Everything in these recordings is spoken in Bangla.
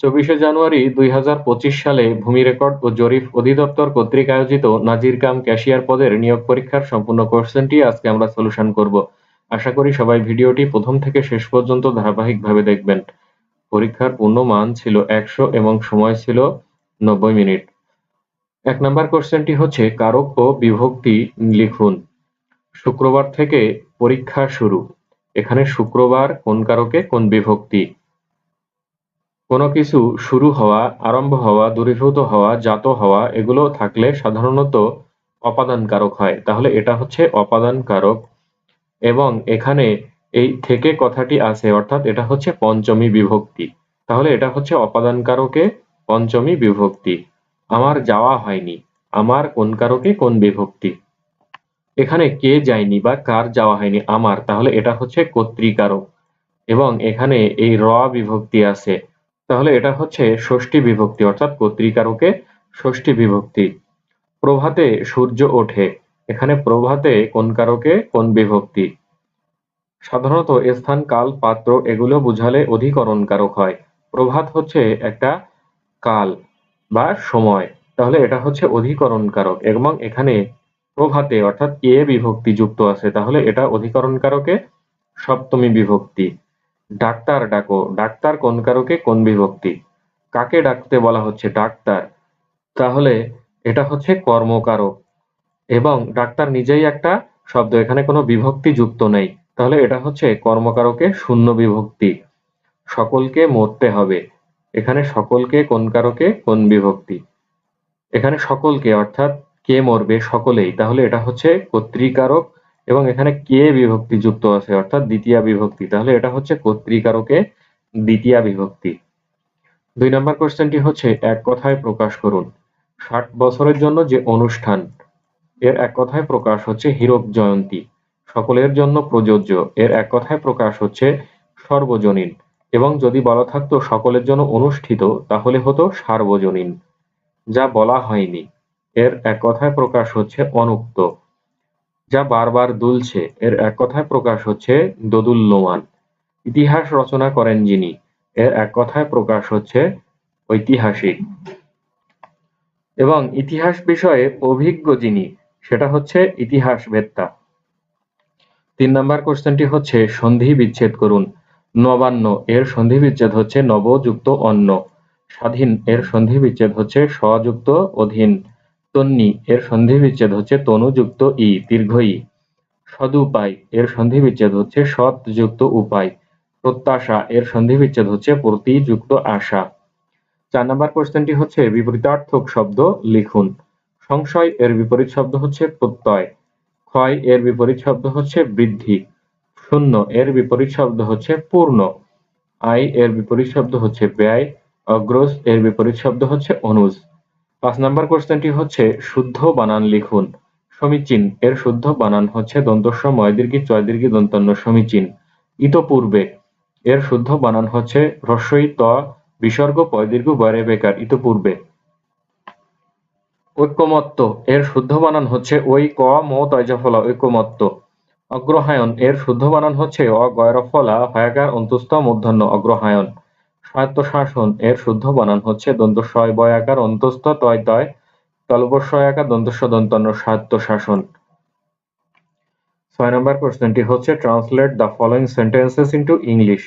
চব্বিশে জানুয়ারি দুই হাজার পঁচিশ সালে ভূমি রেকর্ড ও জরিপ অধিদপ্তর কর্তৃক আয়োজিত নাজির কাম ক্যাশিয়ার পদের নিয়োগ পরীক্ষার সম্পূর্ণ কোশ্চেনটি আজকে আমরা সলিউশন করব। আশা করি সবাই ভিডিওটি প্রথম থেকে শেষ পর্যন্ত ধারাবাহিকভাবে দেখবেন। পরীক্ষার পূর্ণমান ছিল একশো এবং সময় ছিল নব্বই মিনিট। এক নম্বর কোশ্চেনটি হচ্ছে কারক ও বিভক্তি লিখুন। শুক্রবার থেকে পরীক্ষা শুরু। এখানে শুক্রবার কোন কারকে কোন বিভক্তি? কোনো কিছু শুরু হওয়া, আরম্ভ হওয়া, দূরীভূত হওয়া, জাত হওয়া, এগুলো থাকলে সাধারণত অপাদান কারক হয়। তাহলে এটা হচ্ছে অপাদান কারক এবং এখানে এই থেকে কথাটি আছে, অর্থাৎ এটা হচ্ছে পঞ্চমী বিভক্তি। তাহলে এটা হচ্ছে অপাদান কারকে পঞ্চমী বিভক্তি। আমার যাওয়া হয়নি। আমার কোন কারকে কোন বিভক্তি? এখানে কে যায়নি বা কার যাওয়া হয়নি? আমার। তাহলে এটা হচ্ছে কর্তৃকারক। এবং এখানে এই র বিভক্তি আছে। তাহলে এটা হচ্ছে ষষ্ঠী বিভক্তি, অর্থাৎ কর্তৃকারকে ষষ্ঠী বিভক্তি। প্রভাতে সূর্য ওঠে, এখানে প্রভাতে কোন কারকে, কোন বিভক্তি। সাধারণত স্থান, কাল, পাত্র, এগুলো বুঝালে অধিকরণ কারক হয়। প্রভাত হচ্ছে একটা কাল বা সময়, তাহলে এটা হচ্ছে অধিকরণ কারক। এবং এখানে প্রভাতে, অর্থাৎ এ বিভক্তি যুক্ত আছে, তাহলে এটা অধিকরণ কারকে, সপ্তমী বিভক্তি। ডাক্তার ডাকো, ডাক্তার কোন কারকে, কোন বিভক্তি? কাকে ডাকতে বলা হচ্ছে ডাক্তার? তাহলে এটা হচ্ছে কর্মকারক। এবং ডাক্তার নিজেই একটা শব্দ, এখানে কোনো বিভক্তি যুক্ত নেই। তাহলে এটা হচ্ছে কর্মকারকে শূন্য বিভক্তি। সকলকে মরতে হবে। এখানে সকলকে কোন কারকে, কোন বিভক্তি? এখানে সকলকে, অর্থাৎ কে মরবে, সকলেই। তাহলে এটা হচ্ছে কর্তৃকারক এবং এখানে কে বিভক্তি যুক্ত আছে? অর্থাৎ দ্বিতীয় বিভক্তি। তাহলে এটা হচ্ছে কর্তৃকারকে দ্বিতীয় বিভক্তি। দুই নম্বর কোশ্চেনটি হচ্ছে, এক কথায় প্রকাশ করুন। ষাট বছরের জন্য যে অনুষ্ঠান, এর এক কথায় প্রকাশ হচ্ছে হীরক জয়ন্তী। সকলের জন্য প্রযোজ্য। এর এক কথায় প্রকাশ হচ্ছে সর্বজনীন। এবং যদি বলা থাকতো সকলের জন্য অনুষ্ঠিত, তাহলে হতো সার্বজনীন। যা বলা হয়নি। এর এক কথায় প্রকাশ হচ্ছে অনুক্ত। যা বারবার দুলছে। এর এক কথায় প্রকাশ হচ্ছে দোদুল্যমান। ইতিহাস রচনা করেন যিনি, এর এক কথায় প্রকাশ হচ্ছে ঐতিহাসিক। এবং ইতিহাস বিষয়ে অভিজ্ঞ যিনি, সেটা হচ্ছে ইতিহাস বেত্তা তিন নম্বর কোশ্চেনটি হচ্ছে, সন্ধি বিচ্ছেদ করুন। নবান্ন, এর সন্ধি বিচ্ছেদ হচ্ছে নবযুক্ত অন্ন। স্বাধীন, এর সন্ধি বিচ্ছেদ হচ্ছে স্বযুক্ত অধীন। তন্নি, এর সন্ধি বিচ্ছেদ হচ্ছে তনুযুক্ত ই, দীর্ঘ ই। সদুপায়, এর সন্ধি বিচ্ছেদ হচ্ছে সৎ যুক্ত উপায়। প্রত্যাশা, এর সন্ধি বিচ্ছেদ হচ্ছে প্রতিযুক্ত আশা। চার নম্বর কোশ্চেনটি হচ্ছে বিপরীতার্থক শব্দ লিখুন। সংশয়, এর বিপরীত শব্দ হচ্ছে প্রত্যয়। ক্ষয়, এর বিপরীত শব্দ হচ্ছে বৃদ্ধি। শূন্য, এর বিপরীত শব্দ হচ্ছে পূর্ণ। আয়, এর বিপরীত শব্দ হচ্ছে ব্যয়। অগ্রজ, এর বিপরীত শব্দ হচ্ছে অনুজ। পাঁচ নম্বর কোশ্চেনটি হচ্ছে, শুদ্ধ বানান লিখুন। সমীচীন, এর শুদ্ধ বানান হচ্ছে দন্তস্ব ময় দীর্ঘি চয় দীর্ঘি দন্তন্য সমীচীন। ইতপূর্বে, এর শুদ্ধ বানান হচ্ছে হ্রস্বই ত, বিসর্গ পয়, দীর্ঘ বয়রে বেকার। ইতপূর্বে ঐক্যমত্ত এর শুদ্ধ বানান হচ্ছে, ওই ক, ম তয়জফলা ঐক্যমত্ত অগ্রহায়ণ, এর শুদ্ধ বানান হচ্ছে, অ গয়রফলা হয়াকার অন্তুস্থ মূর্ধন্য অগ্রহায়ণ স্বায়ত্তশাসন এর শুদ্ধ বানান হচ্ছে দন্ত শয় বয়াকার অন্তস্থ তয় তয় তলবস্বয়াকার দন্তস্ব দন্তন্য স্বায়ত্তশাসন। ছয় নম্বর কোশ্চেনটি হচ্ছে translate the following sentences into English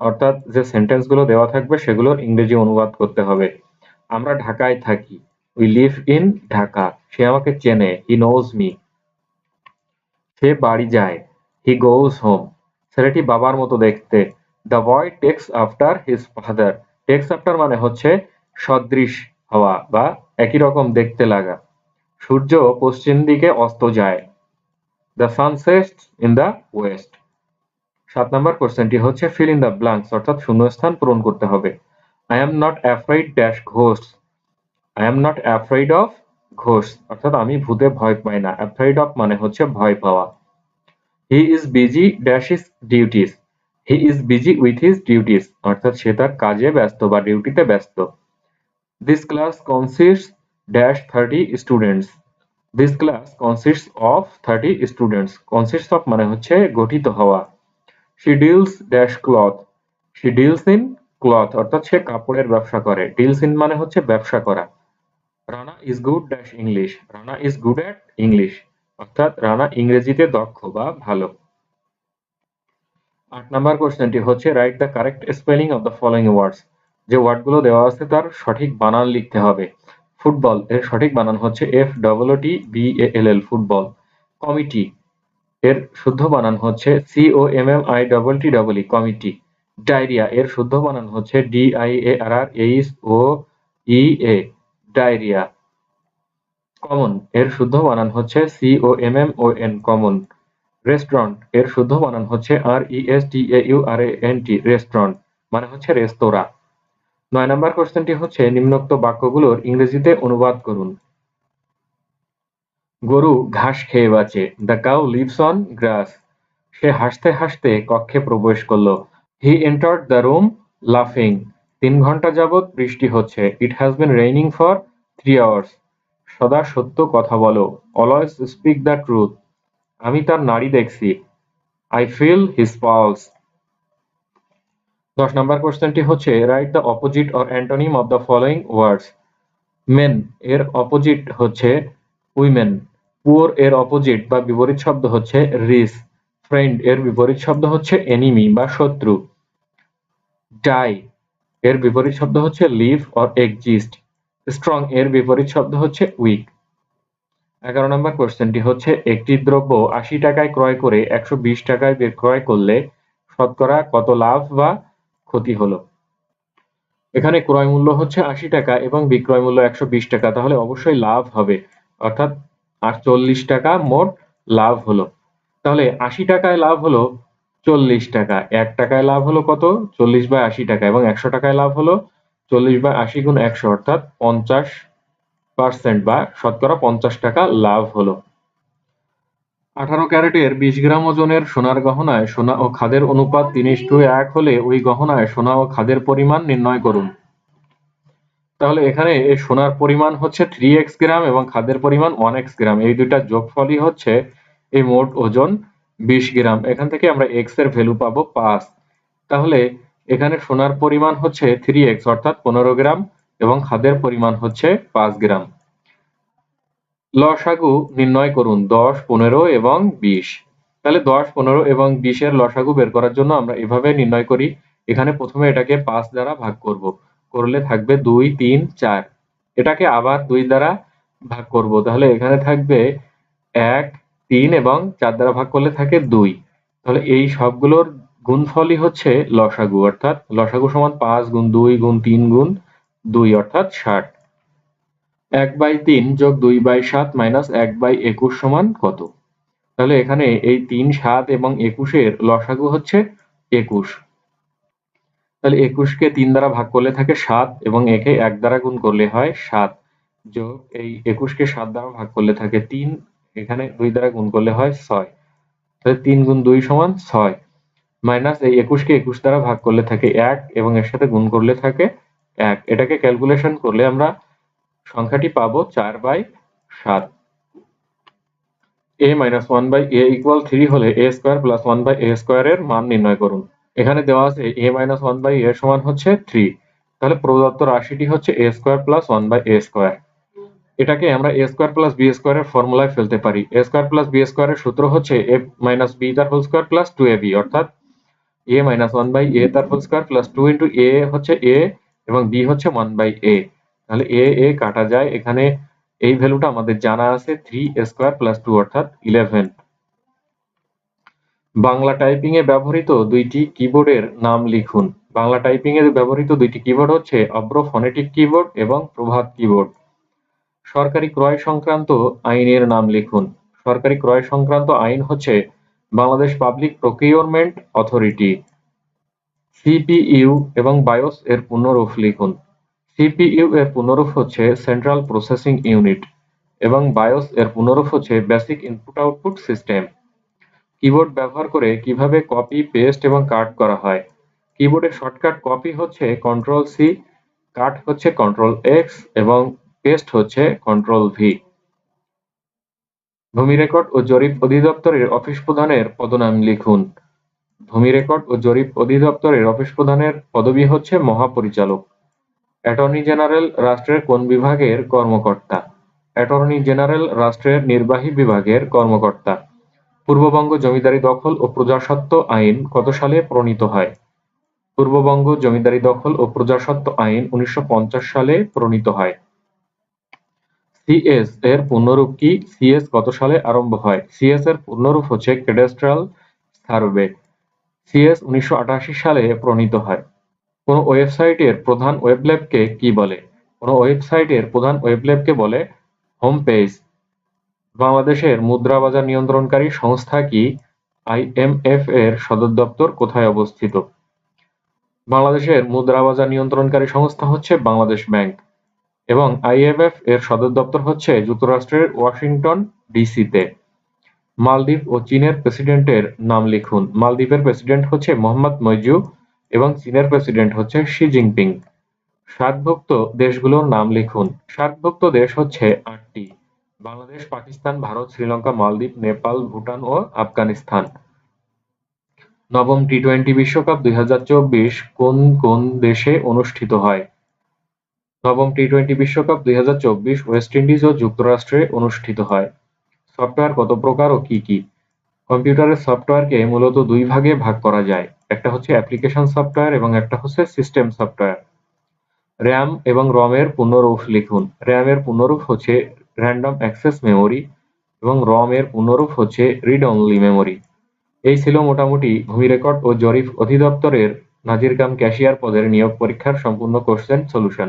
অর্থাৎ যে সেন্টেন্সগুলো দেওয়া থাকবে সেগুলোর ইংরেজি অনুবাদ করতে হবে। আমরা ঢাকায় থাকি। We live in Dhaka. সে আমাকে চেনে। হি নোজ মি সে বাড়ি যায়। হি গোজ হোম ছেলেটি বাবার মতো দেখতে। The boy takes after his father takes after মানে হচ্ছে সদৃশ হওয়া বা একই রকম দেখতে লাগা। সূর্য পশ্চিম দিকে অস্ত যায়। The sunset in the west সাত নম্বর কোশ্চেনটি হচ্ছে ফিল ইন দ্য ব্লাঙ্কস অর্থাৎ শূন্যস্থান পূরণ করতে হবে। I am not afraid dash Ghosh I am not afraid of Ghosh অর্থাৎ আমি ভূতে ভয় পাই না। অ্যাফ্রাইড অফ মানে হচ্ছে ভয় পাওয়া। He is busy dash is duties he is busy with his duties অর্থাৎ সে তার কাজে ব্যস্ত বা ডিউটিতে ব্যস্ত। This class consist dash thirty students this class consist of thirty students consist of মানে হচ্ছে গঠিত হওয়া। She deals dash cloth she deals in cloth অর্থাৎ সে কাপড়ের ব্যবসা করে। ডিলস ইন মানে হচ্ছে ব্যবসা করা। Rana is good dash English Rana is good at English অর্থাৎ রানা ইংরেজিতে দক্ষ বা ভালো। আট নাম্বার কোশ্চেনটি হচ্ছে write the correct spelling of the following words যে ওয়ার্ডগুলো দেওয়া আছে তার সঠিক বানান লিখতে হবে। ফুটবল, এর সঠিক বানান হচ্ছে F double T B L L football. Committee, এর শুদ্ধ বানান হচ্ছে C O M M I double T double E committee. Diarrhoea, এর শুদ্ধ বানান হচ্ছে D I A R R H O E A diarrhoea. Common, এর শুদ্ধ বানান হচ্ছে C O M M O N common রেস্টুরেন্টের শুদ্ধ বানান হচ্ছে R E S T A U R A N T, restaurant মানে হচ্ছে রেস্তোরাঁ। নয় নম্বর কোশ্চেনটি হচ্ছে নিম্নোক্ত বাক্যগুলোর ইংরেজিতে অনুবাদ করুন। গরু ঘাস খেয়ে বাঁচে, the cow lives on grass. সে হাসতে হাসতে কক্ষে প্রবেশ করল। হি এন্টার্ড দ্য রুম লাফিং। তিন ঘণ্টা যাবৎ বৃষ্টি হচ্ছে। It has been raining for three hours. সদা সত্য কথা বলো। Always speak the truth. আমি তার নাড়ি দেখছি। আই ফিল হিজ পালস দশ নম্বর কোশ্চেনটি হচ্ছে write the opposite or antonym of the following words men এর অপোজিট হচ্ছে উইমেন পুয়ার এর অপোজিট বা বিপরীত শব্দ হচ্ছে রিস ফ্রেন্ড এর বিপরীত শব্দ হচ্ছে এনিমি বা শত্রু। ডাই এর বিপরীত শব্দ হচ্ছে লিভ অর এক্সিস্ট স্ট্রং এর বিপরীত শব্দ হচ্ছে উইক এগারো নম্বর কোশ্চেনটি হচ্ছে, একটি দ্রব্য আশি টাকায় ক্রয় করে একশো বিশ টাকায় বিক্রয় করলে শতকরা কত লাভ বা ক্ষতি হলো? এখানে ক্রয় মূল্য হচ্ছে আশি টাকা এবং বিক্রয় মূল্য একশো বিশ টাকা, তাহলে অবশ্যই লাভ হবে। অর্থাৎ আটচল্লিশ টাকা মোট লাভ হলো। তাহলে আশি টাকায় লাভ হলো চল্লিশ টাকা, এক টাকায় লাভ হলো কত? চল্লিশ বাই আশি টাকা এবং একশো টাকায় লাভ হলো চল্লিশ বাই আশি গুণ একশো, অর্থাৎ পঞ্চাশ পার্সেন্ট বা শতকরা পঞ্চাশ টাকা লাভ হলো। আঠারো ক্যারেটের বিশ গ্রাম ওজনের সোনার গহনায় সোনা ও খাদের অনুপাত তিন টু এক হলে ওই গহনায় সোনা ও খাদের পরিমাণ নির্ণয় করুন। তাহলে এখানে এই সোনার পরিমাণ হচ্ছে থ্রি এক্স গ্রাম এবং খাদের পরিমাণ ওয়ান এক্স গ্রাম। এই দুইটা যোগফলই হচ্ছে এই মোট ওজন বিশ গ্রাম। এখান থেকে আমরা এক্সের ভ্যালু পাবো পাঁচ। তাহলে এখানে সোনার পরিমাণ হচ্ছে থ্রি এক্স অর্থাৎ পনেরো গ্রাম। এবং খাদের পরিমাণ হচ্ছে পাঁচ গ্রাম। লসাগু নির্ণয় করুন, দশ, পনেরো এবং বিশ। তাহলে দশ, পনেরো এবং বিশের লসাগু বের করার জন্য আমরা এভাবে নির্ণয় করি, এখানে প্রথমে এটাকে পাঁচ দ্বারা ভাগ করব। করলে থাকবে দুই, তিন, চার। এটাকে আবার দুই দ্বারা ভাগ করব। তাহলে এখানে থাকবে এক, তিন এবং চার দ্বারা ভাগ করলে থাকে দুই। তাহলে এই সবগুলোর গুণফলই হচ্ছে লসাগু, অর্থাৎ লসাগু সমান পাঁচ গুণ দুই গুণ তিন গুণ দুই অর্থাৎ ষাট। এক বাই তিন যোগ দুই বাই সাত মাইনাস এক বাই একুশ সমান কত? তাহলে এখানে এই তিন, সাত এবং একুশের লসাগু হচ্ছে একুশ। তাহলে একুশকে তিন দ্বারা ভাগ করলে থাকে সাত এবং একে এক দ্বারা গুণ করলে হয় সাত। যোগ এই একুশকে সাত দ্বারা ভাগ করলে থাকে তিন, এখানে দুই দ্বারা গুণ করলে হয় ছয়। তাহলে তিন গুণ দুই সমান ছয়। মাইনাস এই একুশকে একুশ দ্বারা ভাগ করলে থাকে এক এবং এর সাথে গুণ করলে থাকে এক, এটাকে ক্যালকুলেশন করলে আমরা সংখ্যাটি পাবো চার বাই সাত। A minus one by A equal three হলে A square plus one by A square এর মান নির্ণয় করুন। এখানে দেওয়া আছে A minus one by A সমান হচ্ছে থ্রি তাহলে প্রদত্ত রাশিটি হচ্ছে A square plus one by A square এটাকে আমরা এ স্কোয়ার প্লাস বি স্কোয়ারের ফর্মুলায় ফেলতে পারি। এ স্কোয়ার প্লাস বি স্কোয়ারের সূত্র হচ্ছে এ মাইনাস বি তার whole square plus two A B অর্থাৎ A minus one by A তার whole square plus two into A হচ্ছে এ এবং বি হচ্ছে ওয়ান বাই এ তাহলে এ এ কাটা যায়। এখানে এই ভ্যালুটা আমাদের জানা আছে থ্রি স্কোয়ার প্লাস টু অর্থাৎ ইলেভেন বাংলা টাইপিং এ ব্যবহৃত দুইটি কিবোর্ডের নাম লিখুন। বাংলা টাইপিং এ ব্যবহৃত দুইটি কিবোর্ড হচ্ছে অব্র ফনেটিক কিবোর্ড এবং প্রভাত কিবোর্ড সরকারি ক্রয় সংক্রান্ত আইনের নাম লিখুন। সরকারি ক্রয় সংক্রান্ত আইন হচ্ছে Bangladesh public procurement authority CPU এবং বায়োস এর পুনরূপ লিখুন। সিপিইউ এর পুনরূপ হচ্ছে সেন্ট্রাল প্রসেসিং ইউনিট এবং বায়োস এর পুনরূপ হচ্ছে basic input output system keyboard ব্যবহার করে কীভাবে কপি, পেস্ট এবং কাট করা হয়। কিবোর্ডের শর্টকাট কপি হচ্ছে কন্ট্রোল সি কাট হচ্ছে কন্ট্রোল এক্স এবং পেস্ট হচ্ছে কন্ট্রোল ভি ভূমি রেকর্ড ও জরিপ অধিদপ্তরের অফিস প্রধানের পদনাম লিখুন। ভূমি রেকর্ড ও জরিপ অধিদপ্তরের অফিস প্রধানের পদবি হচ্ছে মহাপরিচালক। অ্যাটর্নি জেনারেল রাষ্ট্রের কোন বিভাগের কর্মকর্তা? অ্যাটর্নি জেনারেল রাষ্ট্রের নির্বাহী বিভাগের কর্মকর্তা। পূর্ববঙ্গ জমিদারি দখল ও প্রজাস্বত্ব আইন কত সালে প্রণীত হয়? পূর্ববঙ্গ জমিদারি দখল ও প্রজাস্বত্ব আইন উনিশশো পঞ্চাশ সালে প্রণীত হয়। সিএস এর পূর্ণরূপ কি? সিএস কত সালে আরম্ভ হয়? সিএস এর পূর্ণরূপ হচ্ছে ক্যাডাস্ট্রাল সার্ভে। সিএস উনিশশো আটাশি সালে প্রণীত হয়। কোনো ওয়েবসাইটের প্রধান ওয়েবলেবকে কি বলে? কোনো ওয়েবসাইটের প্রধান ওয়েবলেবকে বলে হোম পেজ বাংলাদেশের মুদ্রা বাজার নিয়ন্ত্রণকারী সংস্থা কি? আইএমএফ এর সদর দপ্তর কোথায় অবস্থিত? বাংলাদেশের মুদ্রা বাজার নিয়ন্ত্রণকারী সংস্থা হচ্ছে বাংলাদেশ ব্যাংক এবং আইএমএফ এর সদর দপ্তর হচ্ছে যুক্তরাষ্ট্রের ওয়াশিংটন ডিসিতে। মালদ্বীপ ও চীনের প্রেসিডেন্টের নাম লিখুন। মালদ্বীপের প্রেসিডেন্ট হচ্ছে মোহাম্মদ মইজু এবং চীনের প্রেসিডেন্ট হচ্ছে শি জিনপিং। সার্কভুক্ত দেশগুলোর নাম লিখুন। সার্কভুক্ত দেশ হচ্ছে আটটি। বাংলাদেশ, পাকিস্তান, ভারত, শ্রীলঙ্কা, মালদ্বীপ, নেপাল, ভুটান ও আফগানিস্তান। নবম টি টোয়েন্টি বিশ্বকাপ দুই হাজার চব্বিশ কোন কোন দেশে অনুষ্ঠিত হয়? নবম টি টোয়েন্টি বিশ্বকাপ দুই হাজার চব্বিশ ওয়েস্ট ইন্ডিজ ও যুক্তরাষ্ট্রে অনুষ্ঠিত হয়। সফটওয়্যার কত প্রকার ও কি কি? কম্পিউটারের সফটওয়্যারকে মূলত দুই ভাগে ভাগ করা যায়। একটা হচ্ছে অ্যাপ্লিকেশন সফটওয়্যার এবং একটা হচ্ছে সিস্টেম সফটওয়্যার র্যাম এবং রমের পুনরূপ লিখুন। র্যামের পূর্ণরূপ হচ্ছে র্যান্ডম অ্যাক্সেস মেমোরি এবং রম এর পূর্ণরূপ হচ্ছে রিড অনলি মেমোরি এই ছিল মোটামুটি ভূমি রেকর্ড ও জরিপ অধিদপ্তরের নাজির ক্যাশিয়ার পদের নিয়োগ পরীক্ষার সম্পূর্ণ কোশ্চেন সলিউশন